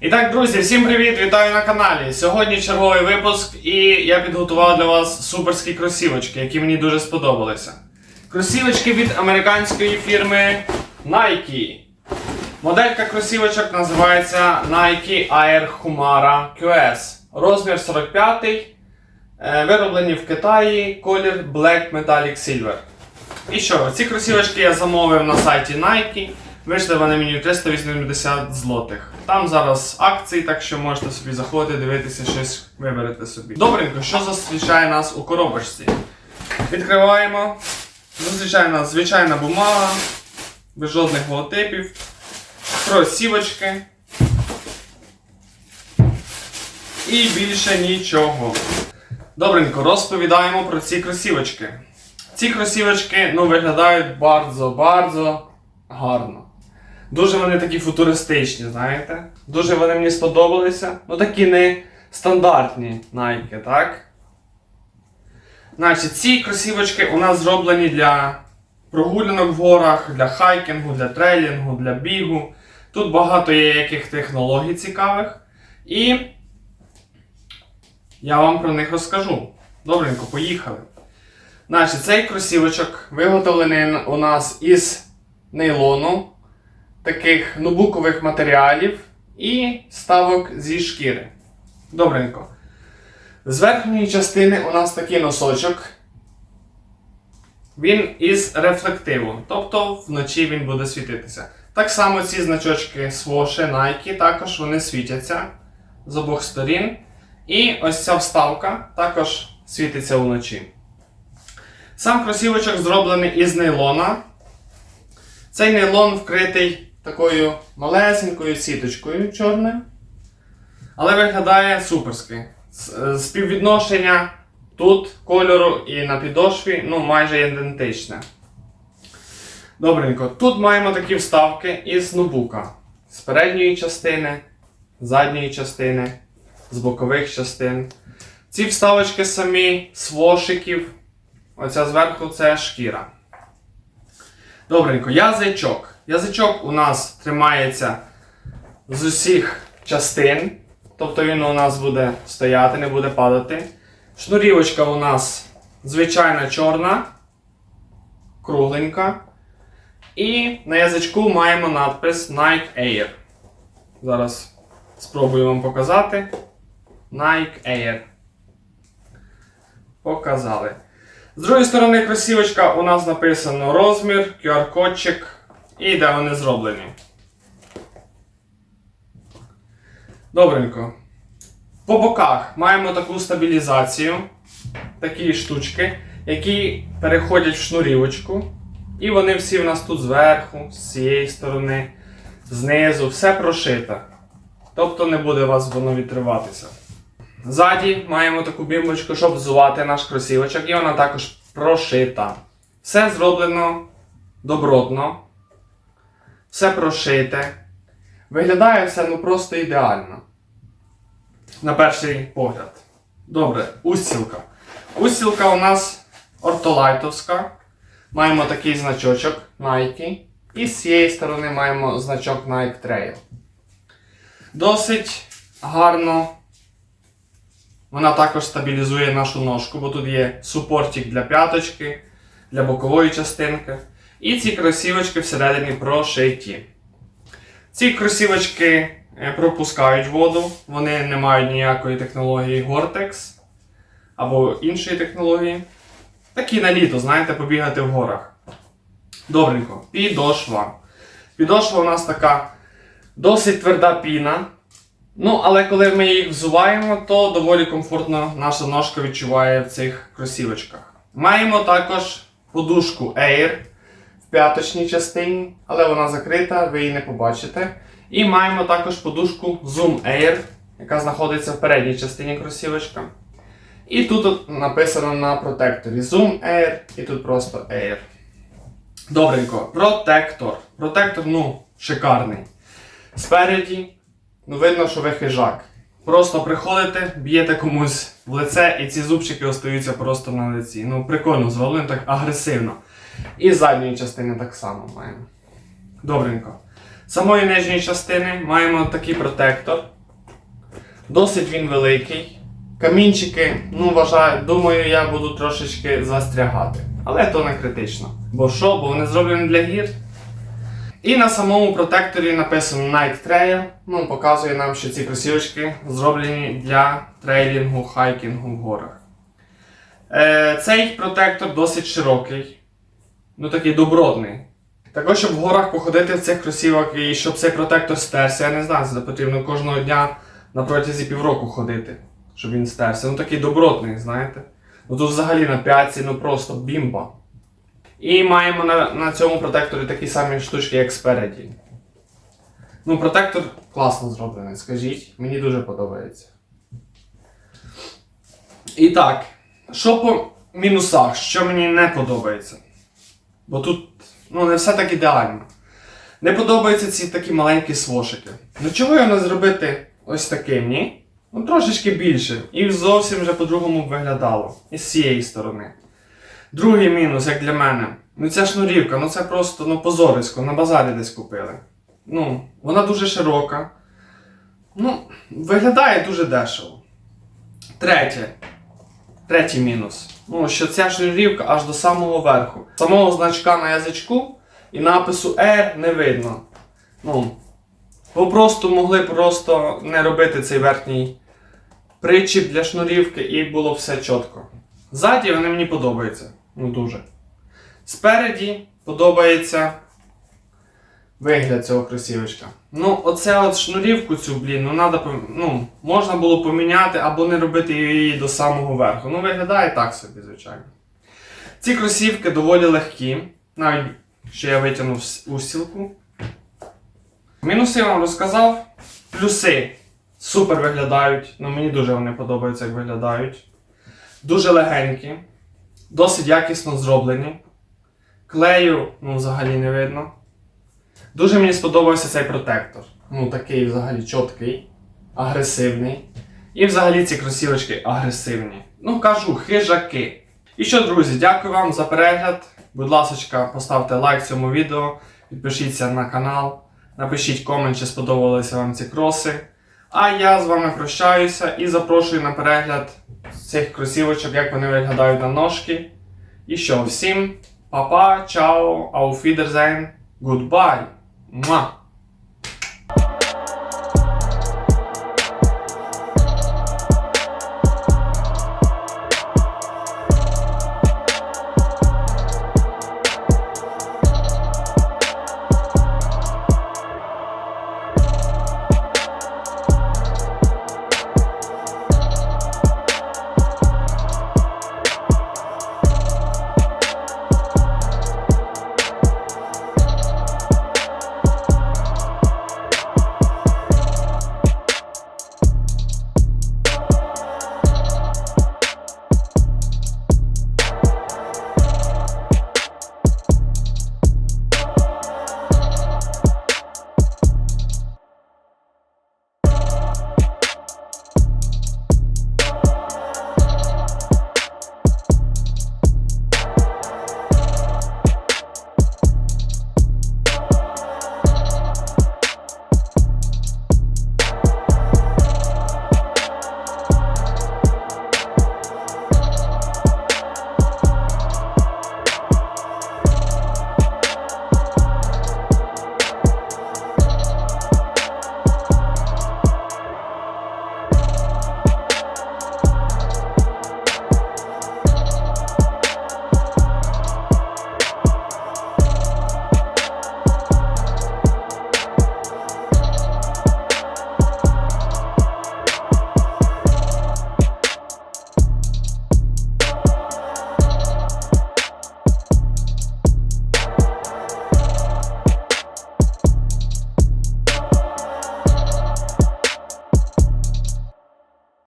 І так, друзі, всім привіт! Вітаю на каналі. Сьогодні черговий випуск, і я підготував для вас суперські кросівочки, які мені дуже сподобалися. Кросівочки від американської фірми Nike. Моделька кросівочок називається Nike Air Humara QS. Розмір 45, е, вироблені в Китаї, колір Black Metallic Silver. І що, ці кросівочки я замовив на сайті Nike. Вийшли вони мені 380 злотих. Там зараз акції, так що можете собі заходити, дивитися, щось виберете собі. Добренько, що зустрічає нас у коробочці? Відкриваємо. Зустрічає нас звичайна бумага, без жодних логотипів, кросівочки. І більше нічого. Добренько, розповідаємо про ці кросівочки. Ці кросівочки ну, виглядають bardzo-bardzo гарно. Дуже вони такі футуристичні, знаєте? Дуже вони мені сподобалися. Ну такі не стандартні Nike, так? Значить, ці кросівочки у нас зроблені для прогулянок в горах, для хайкінгу, для трейлінгу, для бігу. Тут багато є яких технологій цікавих. І я вам про них розкажу. Добренько, поїхали. Значить, цей кросівочок виготовлений у нас із нейлону, таких нубукових матеріалів і ставок зі шкіри. Добренько. З верхньої частини у нас такий носочок. Він із рефлективу, тобто вночі він буде світитися. Так само ці значочки Swoosh, Nike, також вони світяться з обох сторін. І ось ця вставка також світиться вночі. Сам кросівочок зроблений із нейлона. Цей нейлон вкритий такою малесенькою сіточкою чорною. Але виглядає суперськи. С- Співвідношення тут кольору і на підошві ну, майже ідентичне. Добренько. Тут маємо такі вставки із нубука. З передньої частини, задньої частини, з бокових частин. Ці вставочки самі з вошиків. Оця зверху це шкіра. Добренько, язичок. Язичок у нас тримається з усіх частин. Тобто він у нас буде стояти, не буде падати. Шнурівочка у нас звичайна чорна, кругленька. І на язичку маємо надпис Nike Air. Зараз спробую вам показати. Nike Air. Показали. З другої сторони кросівочка у нас написано розмір, QR-кодчик і де вони зроблені. Добренько. По боках маємо таку стабілізацію, такі штучки, які переходять в шнурівочку. І вони всі в нас тут зверху, з цієї сторони, знизу, все прошито. Тобто не буде у вас воно відриватися. Ззаді маємо таку бімбочку, щоб взувати наш кросівочок, і вона також прошита. Все зроблено добротно. Все прошите. Виглядає все ну просто ідеально. На перший погляд. Добре, устілка. Устілка у нас ортолайтовська. Маємо такий значочок Nike. І з цієї сторони маємо значок Nike Trail. Досить гарно вона також стабілізує нашу ножку, бо тут є супортик для п'яточки, для бокової частинки. І ці кросівочки всередині прошиті. Ці кросівочки е, пропускають воду, вони не мають ніякої технології Gore-Tex або іншої технології. Такі на літо, знаєте, побігати в горах. Добренько, підошва. Підошва у нас така досить тверда піна. Ну, але коли ми їх взуваємо, то доволі комфортно наша ножка відчуває в цих кросівочках. Маємо також подушку Air п'яточній частині, але вона закрита, ви її не побачите. І маємо також подушку Zoom Air, яка знаходиться в передній частині кросівочка. І тут написано на протекторі Zoom Air, і тут просто Air. Добренько, протектор. Протектор, ну, шикарний. Спереді Ну, видно, що ви хижак. Просто приходите, б'єте комусь в лице, і ці зубчики остаються просто на лиці. Ну, прикольно, зроблено так агресивно. І задньої частини так само маємо. Добренько. самої нижньої частини маємо такий протектор. Досить він великий. Камінчики, ну вважаю, думаю, я буду трошечки застрягати. Але то не критично. Бо що? Бо вони зроблені для гір. І на самому протекторі написано Night Trail. Ну, показує нам, що ці кросівочки зроблені для трейлінгу, хайкінгу в горах. Е, цей протектор досить широкий, ну такий добротний. Також, щоб в горах походити в цих кросівок і щоб цей протектор стерся, я не знаю, це потрібно кожного дня на протязі півроку ходити, щоб він стерся. Ну такий добротний, знаєте. Ну тут взагалі на п'ятці, ну просто бімба. І маємо на, на цьому протекторі такі самі штучки, як спереді. Ну, протектор класно зроблений, скажіть. Мені дуже подобається. І так, що по мінусах, що мені не подобається. Бо тут ну, не все так ідеально. Не подобаються ці такі маленькі свошики. Ну чого його не зробити ось таким, ні? Ну трошечки більше. І зовсім вже по-другому виглядало. І з цієї сторони. Другий мінус, як для мене. Ну ця шнурівка, ну це просто ну, позорисько, на базарі десь купили. Ну, вона дуже широка. Ну, виглядає дуже дешево. Третє. Третій мінус. Ну, що ця шнурівка аж до самого верху. Самого значка на язичку і напису R не видно. Ну, попросту могли просто не робити цей верхній причіп для шнурівки і було все чітко. Ззаді вони мені подобаються. Ну дуже. Спереді подобається вигляд цього кросівочка. Ну, оце от шнурівку цю, блін, ну надо, ну, можна було поміняти або не робити її до самого верху. Ну, виглядає так собі, звичайно. Ці кросівки доволі легкі, навіть що я витягнув устілку. Мінуси вам розказав. Плюси супер виглядають. Ну, мені дуже вони подобаються, як виглядають. Дуже легенькі, досить якісно зроблені. Клею, ну, взагалі не видно. Дуже мені сподобався цей протектор. Ну, такий взагалі чіткий, агресивний. І взагалі ці кросівочки агресивні. Ну, кажу, хижаки. І що, друзі, дякую вам за перегляд. Будь ласка, поставте лайк цьому відео, підпишіться на канал, напишіть комент, чи сподобалися вам ці кроси. А я з вами прощаюся і запрошую на перегляд цих кросівочок, як вони виглядають на ножки. І що, всім па-па, чао, Wiedersehen, goodbye. Муа!